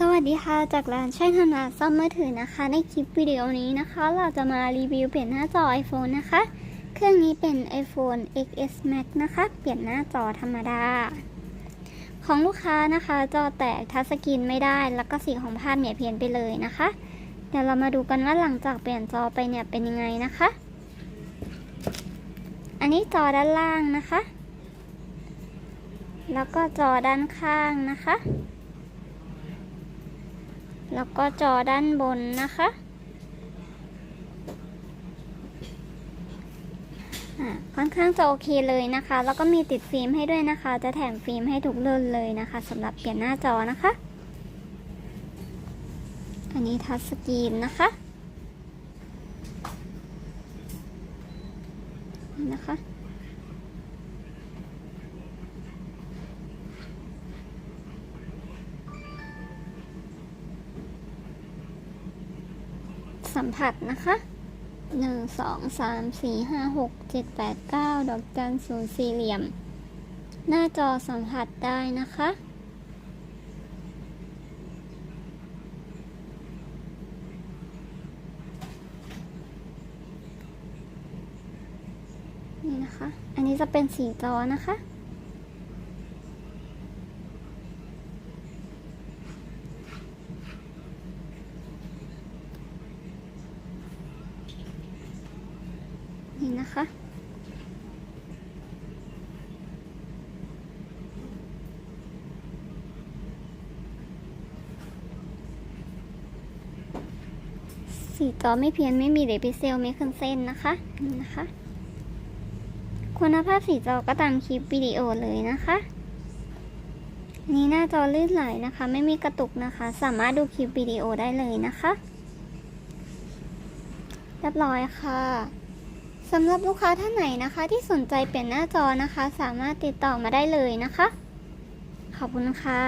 สวัสดีค่ะ จากร้านใช้ถนัดซ่อมมือถือนะคะ ในคลิปวิดีโอนี้นะคะ เราจะมารีวิวเปลี่ยนหน้าจอ iPhone นะคะ เครื่องนี้เป็น iPhone XS Max นะคะ เปลี่ยนหน้าจอธรรมดา ของลูกค้านะคะ จอแตกทัชสกรีนไม่ได้ แล้วก็สีของภาพเนี่ยเพี้ยนไปเลยนะคะ เดี๋ยวเรามาดูกันว่าหลังจากเปลี่ยนจอไปเนี่ยเป็นยังไงนะคะ อันนี้จอด้านล่างนะคะ แล้วก็จอด้านข้างนะคะ แล้วก็จอด้านบนนะคะ ค่อนข้างจะโอเคเลยนะคะ แล้วก็มีติดฟิล์มให้ด้วยนะคะ จะแถมฟิล์มให้ทุกเรือนเลยนะคะสำหรับเปลี่ยนหน้าจอนะคะ อันนี้ทัชสกรีนนะคะนะคะ สัมผัสนะคะหนึ่งสองสามสี่ห้าหกเจ็ดแปดเก้าดอกจันศูนย์สี่เหลี่ยม หน้าจอสัมผัสได้นะคะ นี่นะคะ อันนี้จะเป็นสีจอนะคะ นี่นะคะ สีจอไม่เพี้ยนไม่มีเดพิเซลไม่ขึ้นเส้นนะคะ นี่นะคะ คุณภาพสีจอก็ตามคลิปวิดีโอเลยนะคะนนี้หน้าจอลื่นไหลนะคะ ไม่มีกระตุกนะคะ สามารถดูคลิปวิดีโอได้เลยนะคะ เรียบร้อยค่ะ สำหรับลูกค้าท่านไหนนะคะ ที่สนใจเปลี่ยนหน้าจอนะคะ สามารถติดต่อมาได้เลยนะคะ ขอบคุณค่ะ